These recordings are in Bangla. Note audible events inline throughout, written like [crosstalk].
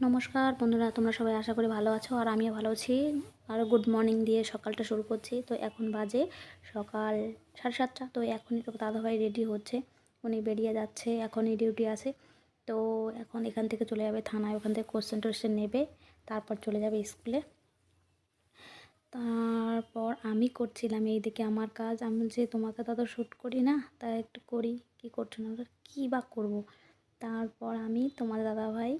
নমস্কার বন্ধুরা, তোমরা সবাই আশা করি ভালো আছো আর আমিও ভালো আছি। আর গুড মর্নিং দিয়ে সকালটা শুরু করছি। তো এখন বাজে সকাল সাড়ে সাতটা। তো এখনই তো দাদাভাই রেডি হচ্ছে। উনি বেরিয়ে যাচ্ছে, এখনই ডিউটি আছে। তো এখন এখান থেকে চলে যাবে থানায়। ওখান থেকে কোশ্চেন টোশ্চেন নেবে। তারপর চলে যাবে স্কুলে তারপর আমি করছিলাম এই দিকে আমার কাজ। আমি যে তোমাকে তত শ্যুট করি না, তাই একটু করি। কি করছ? না, কী বা করব? তারপর আমি তোমার দাদাভাই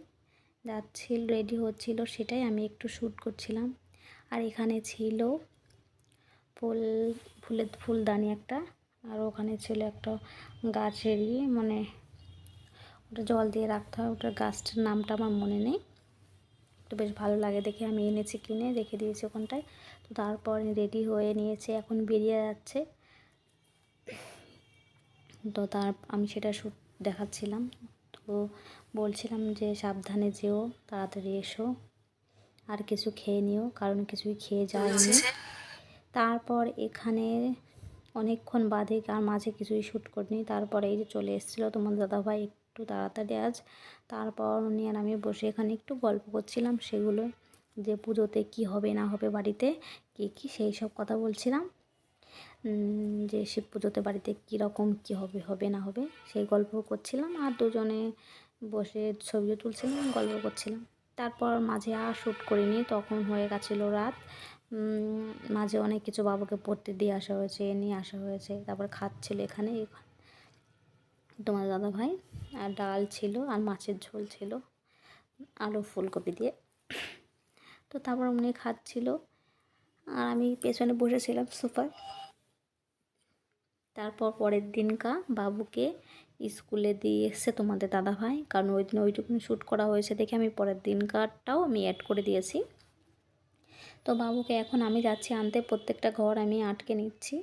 যাচ্ছিল রেডি হচ্ছিল, সেটাই আমি একটু শ্যুট করছিলাম। আর এখানে ছিল ফুল, ফুলের ফুলদানি একটা, আর ওখানে ছিল একটা গাছেরই মানে ওটা জল দিয়ে রাখতে হয়, ওটার গাছটার নামটা আমার মনে নেই। তো বেশ ভালো লাগে দেখে, আমি এনেছি কিনে, রেখে দিয়েছি ওখানটায়। তো তারপর রেডি হয়ে নিয়েছে, এখন বেরিয়ে যাচ্ছে। তো তার, আমি সেটা শ্যুট দেখাচ্ছিলাম। তো বলছিলাম যে সাবধানে যেও তাড়াতাড়ি এসো। আর কিছু খেয়ে নিও কারণ কিছুই খেয়ে যায়নি তারপর এখানে অনেকক্ষণ বাদে আর মাঝে কিছুই শ্যুট করিনি। তারপরে এই যে চলে এসেছিল তোমার দাদাভাই একটু তাড়াতাড়ি আজ। তারপর উনি আর আমি বসে এখানে একটু গল্প করছিলাম সেগুলো যে পুজোতে কি হবে না হবে বাড়িতে কী কী সেই সব কথা বলছিলাম। যে শিব পুজোতে বাড়িতে কীরকম কী হবে হবে না হবে, সেই গল্প করছিলাম আর দুজনে বসে ছবিও তুলছিলাম, গল্প করছিলাম। তারপর মাঝে আর শ্যুট করিনি, তখন হয়ে গেছিল রাত। মাঝে অনেক কিছু বাবাকে পড়তে দিয়ে আসা হয়েছে, নিয়ে আসা হয়েছে, তারপর খাচ্ছিল এখানে। তোমার দাদা ভাই, আর ডাল ছিল, আর মাছের ঝোল ছিল, আলু ফুলকপি দিয়ে। তো তারপর উনি খাচ্ছিল, আর আমি পেছনে বসেছিলাম সোফায়। তারপর পরের দিনকা বাবুকে স্কুলে দিয়ে এসছে তোমাদের দাদা ভাই কারণ ওই দিন ওইটুকুনি শ্যুট করা হয়েছে দেখে আমি পরের দিনকারটাও আমি অ্যাড করে দিয়েছি। তো বাবুকে এখন আমি যাচ্ছি আনতে, প্রত্যেকটা ঘর আমি আটকে নিচ্ছি।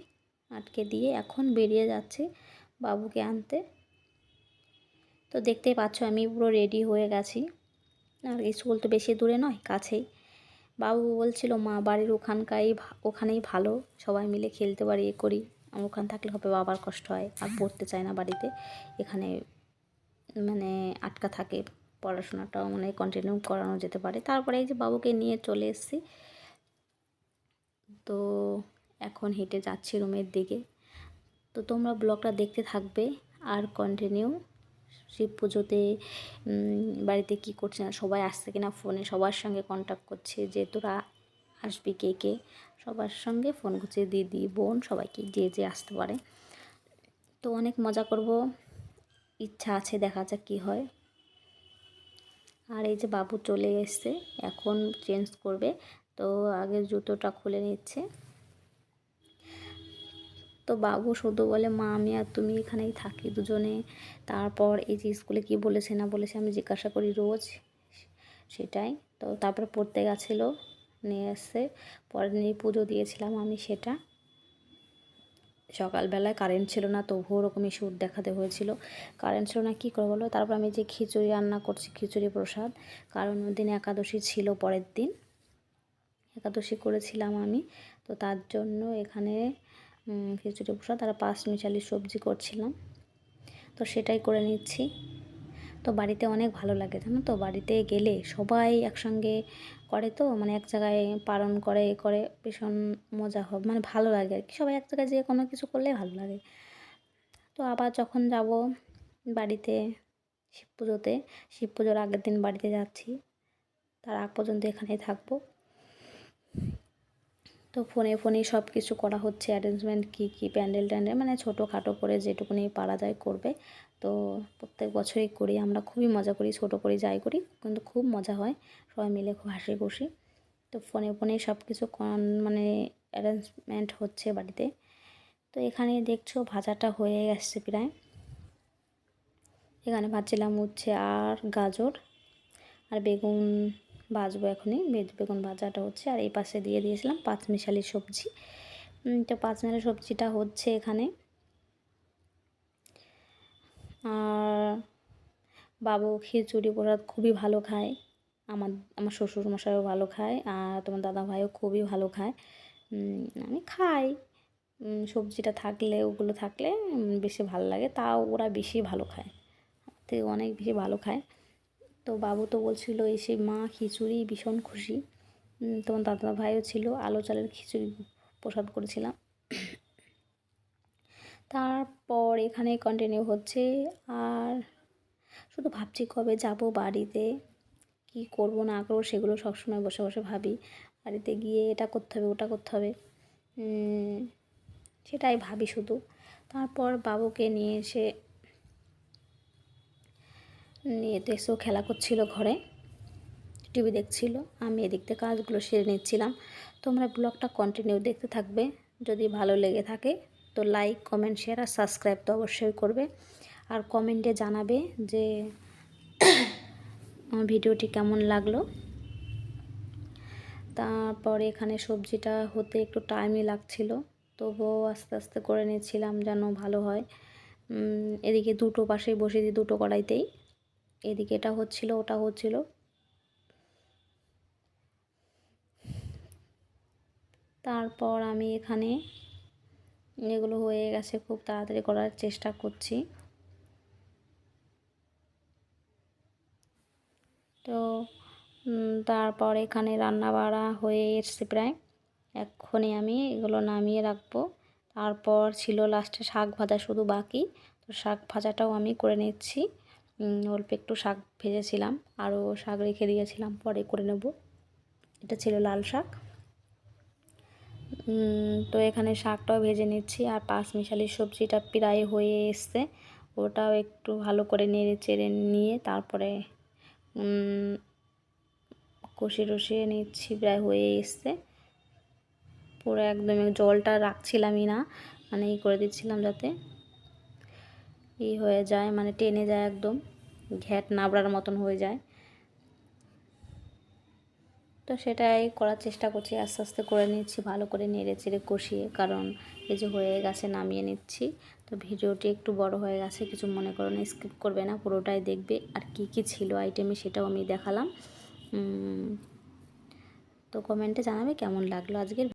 আটকে দিয়ে এখন বেরিয়ে যাচ্ছি বাবুকে আনতে। তো দেখতেই পাচ্ছ আমি পুরো রেডি হয়ে গেছি। আর স্কুল তো বেশি দূরে নয়, কাছেই। বাবু বলছিল, মা, বাড়ির ওখানকাই ওখানেই ভালো। সবাই মিলে খেলতে পারি, এ করি। ওখানে থাকলে হবে বাবার কষ্ট হয়। আর পড়তে চায় না বাড়িতে। এখানে মানে আটকা থাকে, পড়াশোনাটাও মানে কন্টিনিউ করানো যেতে পারে। তারপরে এই যে বাবুকে নিয়ে চলে এসেছি। তো এখন হেঁটে যাচ্ছি রুমের দিকে। তো তোমরা ব্লগটা দেখতে থাকবে আর কন্টিনিউ শিব পুজোতে বাড়িতে কি করছে না, সবাই আসছে কিনা ফোনে সবার সঙ্গে কন্ট্যাক্ট করছে। যে তোরা আসবি কে কে? সবার সঙ্গে ফোন করছে দিদি বোন সবাইকে যে যে আসতে পারে। তো অনেক মজা করব। ইচ্ছা আছে, দেখা যাক কী হয়। আর এই যে বাবু চলে এসছে, এখন চেঞ্জ করবে। তো আগে জুতোটা খুলে নিচ্ছে। তো বাবু শুধু বলে, মা, আমি আর তুমি এখানেই থাকি দুজনে। তারপর এই যে স্কুলে কি বলেছে না বলেছে আমি জিজ্ঞাসা করি, রোজ? সেটাই। তো তারপর পড়তে গেছিল। নিয়ে এসে পরের দিনই পুজো দিয়েছিলাম আমি সেটা। সকালবেলায় কারেন্ট ছিল না, তবুও ওরকমই সুর দেখাতে হয়েছিল। কারেন্ট ছিল না, কী করে বলো? তারপর আমি যে খিচুড়ি রান্না করছি, খিচুড়ি প্রসাদ, কারণ দিন একাদশী ছিল পরের দিন। একাদশী করেছিলাম আমি, তো তার জন্য এখানে খিচুড়ি প্রসাদ আর পাঁচ মিশালি সবজি করছিলাম। তো সেটাই করে নিচ্ছি। বাড়িতে অনেক ভালো লাগে, জানো তো? বাড়িতে গেলে সবাই একসঙ্গে করে তো মানে এক জায়গায় পালন করে, এ করে, ভীষণ মজা হবে মানে ভালো লাগে আর কি। সবাই এক জায়গায় যেয়ে কোনো কিছু করলে ভালো লাগে। তো আবার যখন যাব বাড়িতে শিব পুজোতে, শিব পুজোর আগের দিন বাড়িতে যাচ্ছি, তার আগ পর্যন্ত এখানেই থাকব। তো ফোনে ফোনেই সব কিছু করা হচ্ছে অ্যারেঞ্জমেন্ট কী কী, প্যান্ডেল ট্যান্ডেল মানে ছোটোখাটো করে যেটুকুনি পারা যায় করবে। তো প্রত্যেক বছরই করি, আমরা খুবই মজা করি, ছোটো করি যাই করি, কিন্তু খুব মজা হয়, সবাই মিলে খুব হাসি খুশি। তো ফোনে ফোনে সব কিছু মানে অ্যারেঞ্জমেন্ট হচ্ছে বাড়িতে। তো এখানে দেখছ ভাজাটা হয়ে গেছে প্রায়। এখানে ভাজছিলাম উচ্ছে আর গাজর, আর বেগুন ভাজবো এখনই। বেগুন ভাজাটা হচ্ছে, আর এই পাশে দিয়ে দিয়েছিলাম পাঁচমিশালি সবজি। তো পাঁচমিশালি সবজিটা হচ্ছে এখানে। আর বাবু খিচুড়ি প্রসাদ খুবই ভালো খায়। আমার আমার শ্বশুর মশাইও ভালো খায়, আর তোমার দাদা ভাইও খুবই ভালো খায়। আমি খাই। সবজিটা থাকলে, ওগুলো থাকলে বেশি ভালো লাগে, তাও ওরা বেশি ভালো খায়। থেকে অনেক বেশি ভালো খায়। তো বাবু তো বলছিল এসে মা খিচুড়ি, ভীষণ খুশি। তোমার দাদা ভাইও ছিল, আলো চালের খিচুড়ি প্রসাদ করেছিলাম। তারপর এখানে কন্টিনিউ হচ্ছে, আর শুধু ভাবছি কবে যাব বাড়িতে, কি করব না করব সেগুলো সবসময় বসে বসে ভাবি। বাড়িতে গিয়ে এটা করতে হবে, ওটা করতে হবে সেটাই ভাবি শুধু। তারপর বাবুকে নিয়ে এসে নিয়ে তো এসেও খেলা করছিল ঘরে, টিভি দেখছিল, আমি এদিক থেকে কাজগুলো সেরে নিচ্ছিলাম। তোমরা ব্লগটা কন্টিনিউ দেখতে থাকবে, যদি ভালো লেগে থাকে তো লাইক কমেন্ট শেয়ার আর সাবস্ক্রাইব তো অবশ্যই করবে। আর কমেন্টে জানাবে যে [coughs] আমার ভিডিওটি কেমন লাগল। তারপরে এখানে সবজিটা হতে একটু টাইমই লাগছিল, তবুও আস্তে আস্তে করে নিয়েছিলাম যেন ভালো হয়। এদিকে দুটো পাশেই বসিয়ে দিই দুটো কড়াইতেই। এদিকে এটা হচ্ছিল, ওটা হচ্ছিল। তারপর আমি এখানে এগুলো হয়ে গেছে, খুব তাড়াতাড়ি করার চেষ্টা করছি। তো তারপর এখানে রান্না বাড়া হয়ে এসছে প্রায়। এক্ষুনি আমি এগুলো নামিয়ে রাখব। তারপর ছিল লাস্টে শাক ভাজা শুধু বাকি। তো শাক ভাজাটাও আমি করে নিচ্ছি। অল্প একটু শাক ভেজেছিলাম, আরও শাক রেখে দিয়েছিলাম, পরে করে নেব। এটা ছিল লাল শাক। তো এখানে শাকটাও ভেজে নিচ্ছি, আর পাঁচ মিশালি সবজিটা প্রায় হয়ে এসছে। ওটাও একটু ভালো করে নেড়ে চেড়ে নিয়ে তারপরে কষি রসিয়ে নিচ্ছি, প্রায় হয়ে এসছে। পুরো একদম জলটা রাখছিলামই না মানে ই করে দিচ্ছিলাম যাতে। ই হয়ে যায় মানে টেনে যায় একদম, ঘ্যাট নাবড়ার মতন হয়ে যায়। তো সেটাই করার চেষ্টা করছি, আস্তে আস্তে করে নিচ্ছি, ভালো করে নেড়ে চেড়ে কষিয়ে, কারণ এই যে হয়ে গেছে নামিয়ে নিচ্ছি। তো ভিডিওটি একটু বড় হয়ে গেছে, কিছু মনে করো না স্কিপ করবে না, পুরোটাই দেখবে আর কি কি ছিল আইটেমে সেটাও আমি দেখালাম। তো কমেন্টে জানাবে কেমন লাগল আজকের